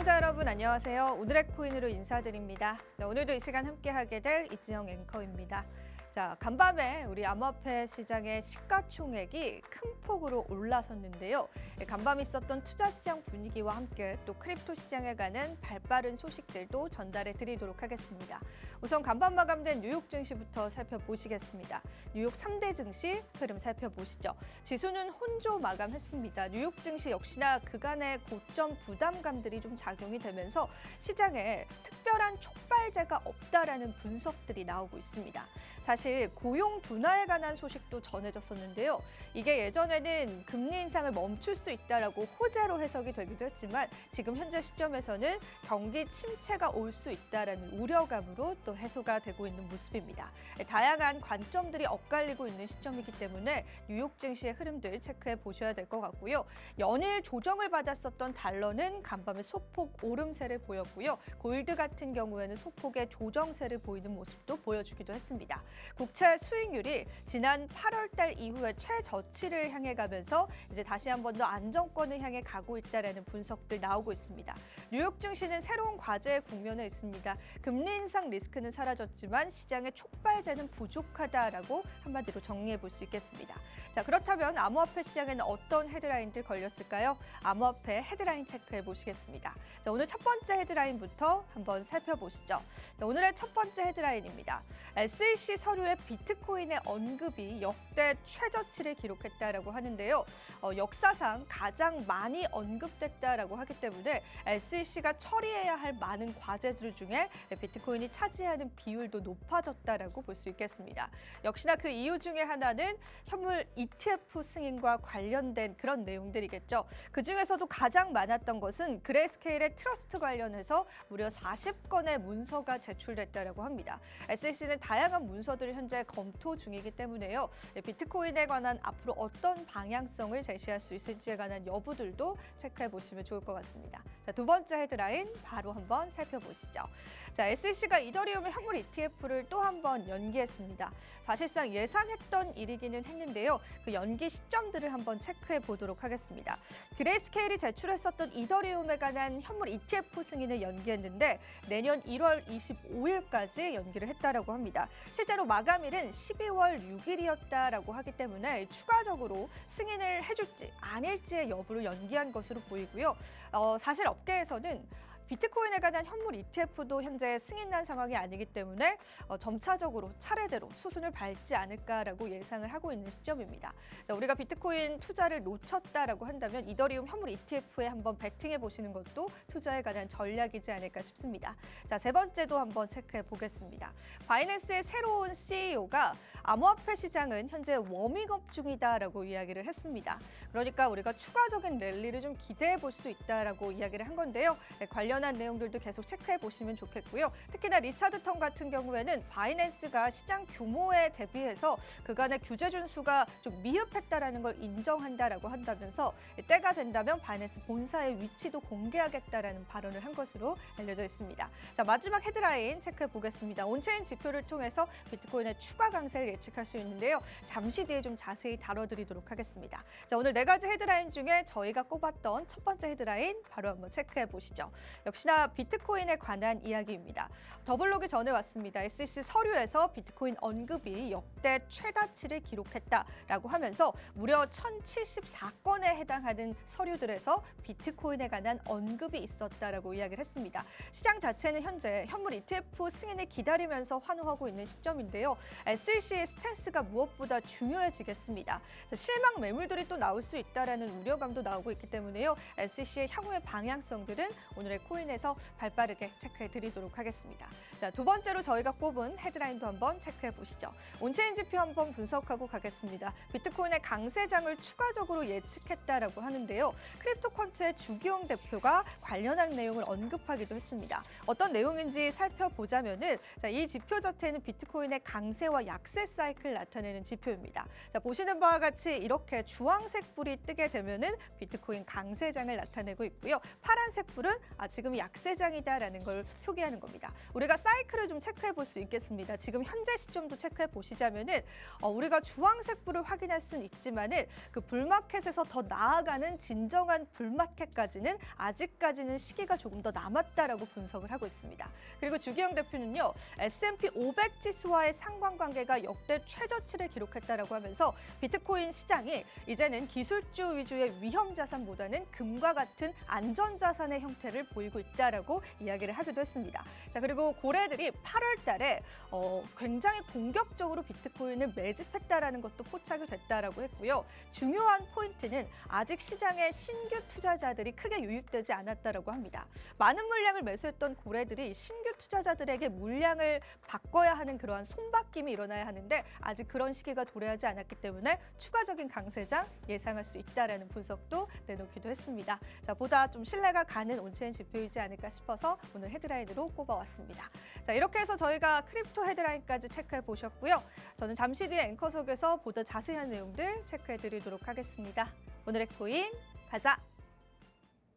시청자 여러분 안녕하세요. 오늘의 코인으로 인사드립니다. 자, 오늘도 이 시간 함께하게 될 이지영 앵커입니다. 자, 간밤에 우리 암호화폐 시장의 시가총액이 큰 폭으로 올라섰는데요. 예, 간밤 있었던 투자 시장 분위기와 함께 또 크립토 시장에 관한 발빠른 소식들도 전달해 드리도록 하겠습니다. 우선 간밤 마감된 뉴욕 증시부터 살펴보시겠습니다. 뉴욕 3대 증시 흐름 살펴보시죠. 지수는 혼조 마감했습니다. 뉴욕 증시 역시나 그간의 고점 부담감들이 좀 작용이 되면서 시장에 특별한 촉발제가 없다라는 분석들이 나오고 있습니다. 사실 고용 둔화에 관한 소식도 전해졌었는데요. 이게 예전에는 금리 인상을 멈출 수 있다라고 호재로 해석이 되기도 했지만 지금 현재 시점에서는 경기 침체가 올 수 있다라는 우려감으로 또 해소가 되고 있는 모습입니다. 다양한 관점들이 엇갈리고 있는 시점이기 때문에 뉴욕 증시의 흐름들 체크해 보셔야 될 것 같고요. 연일 조정을 받았었던 달러는 간밤에 소폭 오름세를 보였고요. 골드 같은 경우에는 소폭의 조정세를 보이는 모습도 보여주기도 했습니다. 국채 수익률이 지난 8월 달 이후에 최저치를 향해 가면서 이제 다시 한 번 더 안정권을 향해 가고 있다라는 분석들 나오고 있습니다. 뉴욕 증시는 새로운 과제에 국면에 있습니다. 금리 인상 리스크는 사라졌지만 시장의 촉발제는 부족하다라고 한마디로 정리해 볼 수 있겠습니다. 자, 그렇다면 암호화폐 시장에는 어떤 헤드라인들 걸렸을까요? 암호화폐 헤드라인 체크해 보시겠습니다. 자, 오늘 첫 번째 헤드라인부터 한번 살펴보시죠. 자, 오늘의 첫 번째 헤드라인입니다. SEC 서류 에 비트코인의 언급이 역대 최저치를 기록했다라고 하는데요. 어, 역사상 가장 많이 언급됐다라고 하기 때문에 SEC가 처리해야 할 많은 과제들 중에 비트코인이 차지하는 비율도 높아졌다라고 볼 수 있겠습니다. 역시나 그 이유 중에 하나는 현물 ETF 승인과 관련된 그런 내용들이겠죠. 그 중에서도 가장 많았던 것은 그레이스케일의 트러스트 관련해서 무려 40건의 문서가 제출됐다라고 합니다. SEC는 다양한 문서들을 현재 검토 중이기 때문에요. 네, 비트코인에 관한 앞으로 어떤 방향성을 제시할 수 있을지에 관한 여부들도 체크해 보시면 좋을 것 같습니다. 자, 두 번째 헤드라인 바로 한번 살펴보시죠. 자, SEC가 이더리움의 현물 ETF를 또 한 번 연기했습니다. 사실상 예상했던 일이기는 했는데요. 그 연기 시점들을 한번 체크해 보도록 하겠습니다. 그레이스케일이 제출했었던 이더리움에 관한 현물 ETF 승인을 연기했는데 내년 1월 25일까지 연기를 했다라고 합니다. 실제로 마 감일은 12월 6일이었다라고 하기 때문에 추가적으로 승인을 해줄지 아닐지의 여부를 연기한 것으로 보이고요. 어, 사실 업계에서는 비트코인에 관한 현물 ETF도 현재 승인난 상황이 아니기 때문에 어, 점차적으로 차례대로 수순을 밟지 않을까라고 예상을 하고 있는 시점입니다. 자, 우리가 비트코인 투자를 놓쳤다라고 한다면 이더리움 현물 ETF에 한번 베팅해 보시는 것도 투자에 관한 전략이지 않을까 싶습니다. 자, 세 번째도 한번 체크해 보겠습니다. 바이낸스의 새로운 CEO가 암호화폐 시장은 현재 워밍업 중이다라고 이야기를 했습니다. 그러니까 우리가 추가적인 랠리를 좀 기대해 볼 수 있다라고 이야기를 한 건데요. 네, 관련한 내용들도 계속 체크해 보시면 좋겠고요. 특히나 리차드 턴 같은 경우에는 바이낸스가 시장 규모에 대비해서 그간의 규제 준수가 좀 미흡했다라는 걸 인정한다라고 한다면서 때가 된다면 바이낸스 본사의 위치도 공개하겠다라는 발언을 한 것으로 알려져 있습니다. 자 마지막 헤드라인 체크해 보겠습니다. 온체인 지표를 통해서 비트코인의 추가 강세를 예측할 수 있는데요. 잠시 뒤에 좀 자세히 다뤄드리도록 하겠습니다. 자 오늘 네 가지 헤드라인 중에 저희가 꼽았던 첫 번째 헤드라인 바로 한번 체크해 보시죠. 역시나 비트코인에 관한 이야기입니다. 더블록이 전해왔습니다. SEC 서류에서 비트코인 언급이 역대 최다치를 기록했다라고 하면서 무려 1074건에 해당하는 서류들에서 비트코인에 관한 언급이 있었다라고 이야기를 했습니다. 시장 자체는 현재 현물 ETF 승인을 기다리면서 환호하고 있는 시점인데요. SEC 의 스탠스가 무엇보다 중요해지겠습니다. 자, 실망 매물들이 또 나올 수 있다라는 우려감도 나오고 있기 때문에요. SEC의 향후의 방향성들은 오늘의 코인에서 발빠르게 체크해 드리도록 하겠습니다. 자, 두 번째로 저희가 꼽은 헤드라인도 한번 체크해 보시죠. 온체인 지표 한번 분석하고 가겠습니다. 비트코인의 강세장을 추가적으로 예측했다라고 하는데요. 크립토컨트의 주기용 대표가 관련한 내용을 언급하기도 했습니다. 어떤 내용인지 살펴보자면은 자, 이 지표 자체는 비트코인의 강세와 약세 사이클 나타내는 지표입니다. 자, 보시는 바와 같이 이렇게 주황색 불이 뜨게 되면은 비트코인 강세장을 나타내고 있고요. 파란색 불은 아, 지금 약세장이다라는 걸 표기하는 겁니다. 우리가 사이클을 좀 체크해 볼 수 있겠습니다. 지금 현재 시점도 체크해 보시자면은 어, 우리가 주황색 불을 확인할 수는 있지만은 그 불마켓에서 더 나아가는 진정한 불마켓까지는 아직까지는 시기가 조금 더 남았다라고 분석을 하고 있습니다. 그리고 주기영 대표는요, S&P 500 지수와의 상관관계가 역대 최저치를 기록했다라고 하면서 비트코인 시장이 이제는 기술주 위주의 위험 자산보다는 금과 같은 안전 자산의 형태를 보이고 있다라고 이야기를 하기도 했습니다. 자 그리고 고래들이 8월 달에 어, 굉장히 공격적으로 비트코인을 매집했다라는 것도 포착이 됐다라고 했고요. 중요한 포인트는 아직 시장에 신규 투자자들이 크게 유입되지 않았다라고 합니다. 많은 물량을 매수했던 고래들이 신규 투자자들에게 물량을 바꿔야 하는 그러한 손바뀜이 일어나야 하 는데 아직 그런 시기가 도래하지 않았기 때문에 추가적인 강세장 예상할 수 있다라는 분석도 내놓기도 했습니다. 자, 보다 좀 신뢰가 가는 온체인 지표이지 않을까 싶어서 오늘 헤드라인으로 꼽아왔습니다. 자, 이렇게 해서 저희가 크립토 헤드라인까지 체크해 보셨고요. 저는 잠시 뒤에 앵커석에서 보다 자세한 내용들 체크해 드리도록 하겠습니다. 오늘의 코인 가자.